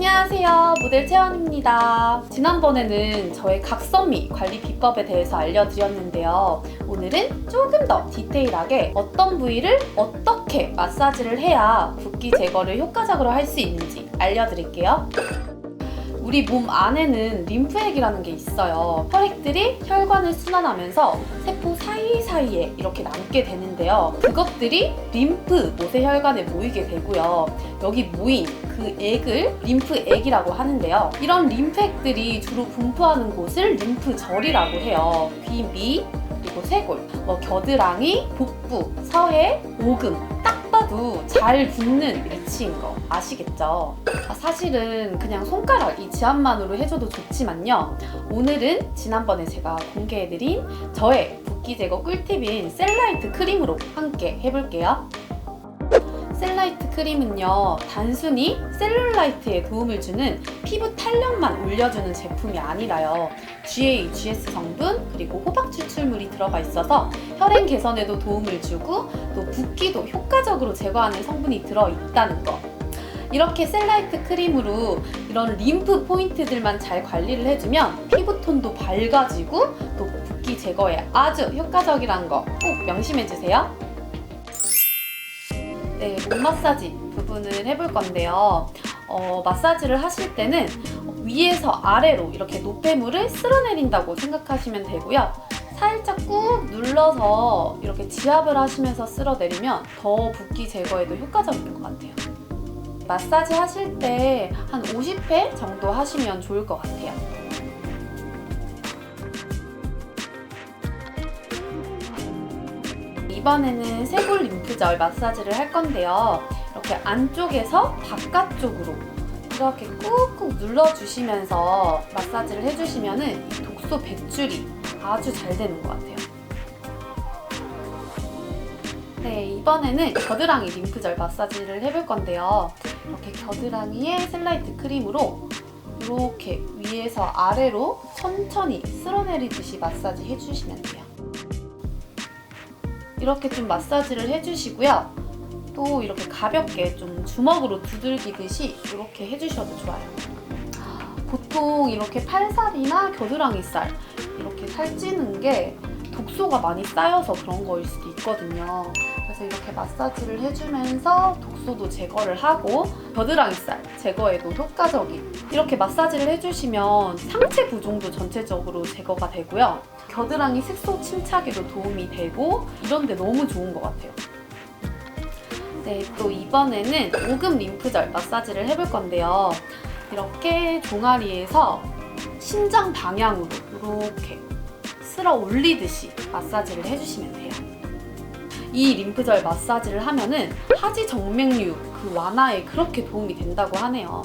안녕하세요. 모델 채원입니다. 지난번에는 저의 각선미 관리 비법에 대해서 알려드렸는데요. 오늘은 조금 더 디테일하게 어떤 부위를 어떻게 마사지를 해야 붓기 제거를 효과적으로 할 수 있는지 알려드릴게요. 우리 몸 안에는 림프액이라는 게 있어요. 혈액들이 혈관을 순환하면서 세포 사이사이에 이렇게 남게 되는데요. 그것들이 림프 모세 혈관에 모이게 되고요. 여기 모인 그 액을 림프액이라고 하는데요. 이런 림프액들이 주로 분포하는 곳을 림프절이라고 해요. 귀 미, 그리고 쇄골, 뭐 겨드랑이, 복부, 서해, 오금 딱 봐도 잘 붙는 위치인 거 아시겠죠? 아, 사실은 그냥 손가락 이 지압만으로 해줘도 좋지만요. 오늘은 지난번에 제가 공개해드린 저의 붓기 제거 꿀팁인 셀라이트 크림으로 함께 해볼게요. 셀라이트 크림은요, 단순히 셀룰라이트에 도움을 주는 피부 탄력만 올려주는 제품이 아니라요. GA, GS 성분, 그리고 호박 추출물이 들어가 있어서 혈행 개선에도 도움을 주고 또 붓기도 효과적으로 제거하는 성분이 들어있다는 거. 이렇게 셀라이트 크림으로 이런 림프 포인트들만 잘 관리를 해주면 피부톤도 밝아지고 또 붓기 제거에 아주 효과적이란 거 꼭 명심해주세요. 네, 몸 마사지 부분을 해볼 건데요. 어, 마사지를 하실 때는 위에서 아래로 이렇게 노폐물을 쓸어내린다고 생각하시면 되고요. 살짝 꾹 눌러서 이렇게 지압을 하시면서 쓸어내리면 더 붓기 제거에도 효과적일 것 같아요. 마사지 하실 때 한 50회 정도 하시면 좋을 것 같아요. 이번에는 쇄골 림프절 마사지를 할 건데요. 이렇게 안쪽에서 바깥쪽으로 이렇게 꾹꾹 눌러주시면서 마사지를 해주시면 이 독소 배출이 아주 잘 되는 것 같아요. 네, 이번에는 겨드랑이 림프절 마사지를 해볼 건데요. 이렇게 겨드랑이에 셀라이트 크림으로 이렇게 위에서 아래로 천천히 쓸어내리듯이 마사지 해주시면 돼요. 이렇게 좀 마사지를 해주시고요. 또 이렇게 가볍게 좀 주먹으로 두들기듯이 이렇게 해주셔도 좋아요. 보통 이렇게 팔살이나 겨드랑이살 이렇게 살찌는 게 독소가 많이 쌓여서 그런 거일 수도 있거든요. 그래서 이렇게 마사지를 해주면서 독소도 제거를 하고 겨드랑이살 제거에도 효과적인 이렇게 마사지를 해주시면 상체 부종도 전체적으로 제거가 되고요. 겨드랑이 색소 침착에도 도움이 되고 이런데 너무 좋은 것 같아요. 네, 또 이번에는 오금 림프절 마사지를 해볼 건데요. 이렇게 종아리에서 심장 방향으로 이렇게 쓸어 올리듯이 마사지를 해주시면 돼요. 이 림프절 마사지를 하면은 하지 정맥류 그 완화에 그렇게 도움이 된다고 하네요.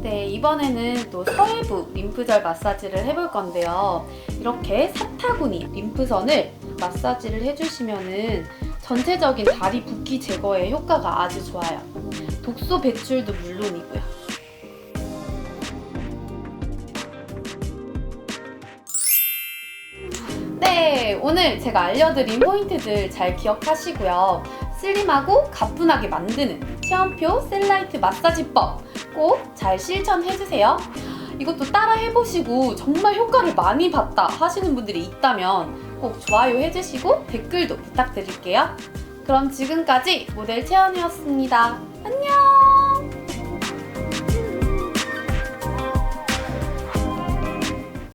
네, 이번에는 또 서해부 림프절 마사지를 해볼 건데요. 이렇게 사타구니 림프선을 마사지를 해주시면은 전체적인 다리 붓기 제거에 효과가 아주 좋아요. 독소 배출도 물론이고요. 네, 오늘 제가 알려드린 포인트들 잘 기억하시고요. 슬림하고 가뿐하게 만드는 체온표 셀라이트 마사지법 꼭 잘 실천해주세요. 이것도 따라 해보시고 정말 효과를 많이 봤다 하시는 분들이 있다면 꼭 좋아요 해주시고 댓글도 부탁드릴게요. 그럼 지금까지 모델 채연이었습니다. 안녕!